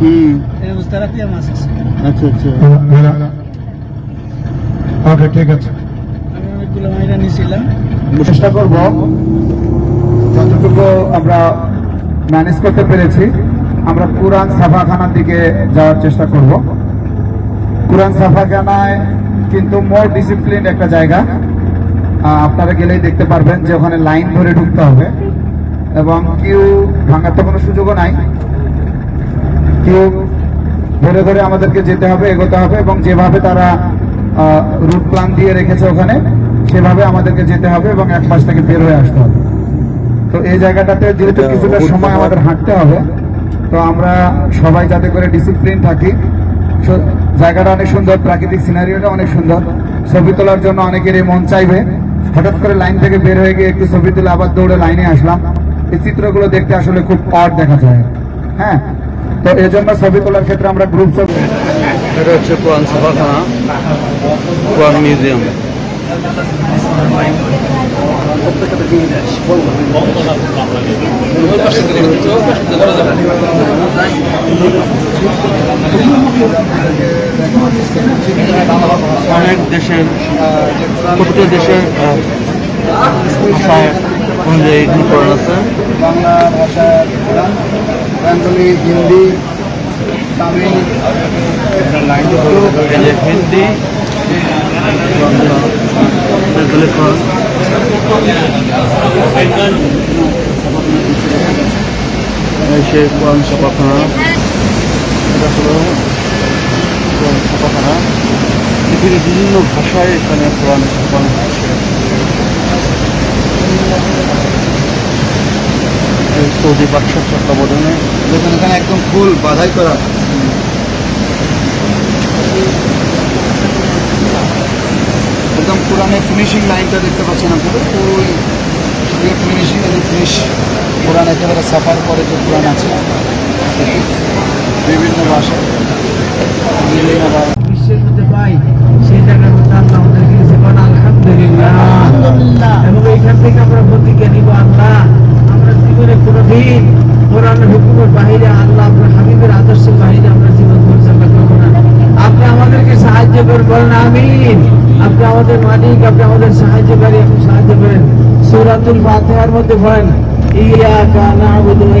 হুম। আচ্ছা আচ্ছা। ওকে ঠিক আছে। আমি অনেকগুলো মাইরা নিয়েছিলাম চেষ্টা করব। যতটুকু আমরা ম্যানেজ করতে পেরেছি আমরা কোরআন সাফাখানার দিকে যাওয়ার চেষ্টা করব। কোরআন সাফাখানায় কিন্তু মোর ডিসিপ্লিন একটা জায়গা। আহ, আপনারা গেলেই দেখতে পারবেন যে ওখানে লাইন ধরে ঢুকতে হবে। এবং কিউ ভাঙার তো কোনো সুযোগও নাই। কিউ ধরে ধরে আমাদেরকে যেতে হবে এগোতে হবে এবং যেভাবে তারা রুট প্ল্যান দিয়ে রেখেছে ওখানে সেভাবে আমাদেরকে যেতে হবে এবং এক পাশ থেকে বের হয়ে আসতে হবে। তো এই জায়গাটাতে যেহেতু কিছুটা সময় আমাদের হাঁটতে হবে তো আমরা সবাই যাতে করে ডিসিপ্লিন থাকি। জায়গাটা অনেক সুন্দর প্রাকৃতিক সিনারিওটা অনেক সুন্দর। ছবি তোলার জন্য অনেকেরই মন চাইবে। হঠাৎ করে লাইন থেকে বের হয়ে গিয়ে একটু ছবি তুলে আবার দৌড়ে লাইনে আসলাম। এই চিত্রগুলো দেখতে আসলে খুব অড দেখা যায়। হ্যাঁ? তো এই জন্য ছবি তোলার ক্ষেত্রে আমরা গ্রুপ ছবি এটা হচ্ছে কোরআন কোরআন মিউজিয়াম অনেক দেশের প্রতিটা দেশের ভাষায় অনুযায়ী আছে। বাংলা ভাষা বেঙ্গলি হিন্দি তামিল এই যে হিন্দি বেঙ্গলি কোরআন এই সেই কোরআন ছাপাখানা এটা হলো কোরআন ছাপাখানা পৃথিবীর বিভিন্ন ভাষায় এখানে কোরআন ছাপানো হচ্ছে এই সৌদি বাদশাহ তত্ত্বাবধানে। দেখুন, এখানে একদম ফুল বাধাই করা। একদম কোরআনের ফিনিশিং লাইনটা দেখতে পাচ্ছেন আপনারা ওই ফিনিশিং ফিনিশ কোরআন একেবারে সাফার পরে যে কোরআন আছে। বিভিন্ন ভাষা বিভিন্ন ভাষা বিশ্বের মধ্যে পাই সেই জায়গার মধ্যে আল্লাহ আমাদেরকে দিয়েছে কারণ আলহামদুলিল্লাহ এবং এইখান থেকে আমরা প্রতিজ্ঞা নিব আল্লাহ আমরা জীবনে কোনোদিন কোরআনের হুকুমের বাহিরে আল্লাহ আপনার হাবিবের আদর্শের বাহিরে আমরা জীবন পরিচালনা করব না। আপনি আমাদেরকে সাহায্য করবেন আমিন। আপনি আমাদের মালিক, আপনি আমাদের সাহায্যকারী, আপনি সাহায্য করেন। সৌরাতুল ফাতেহার মধ্যে পড়েন, ইয়া কানা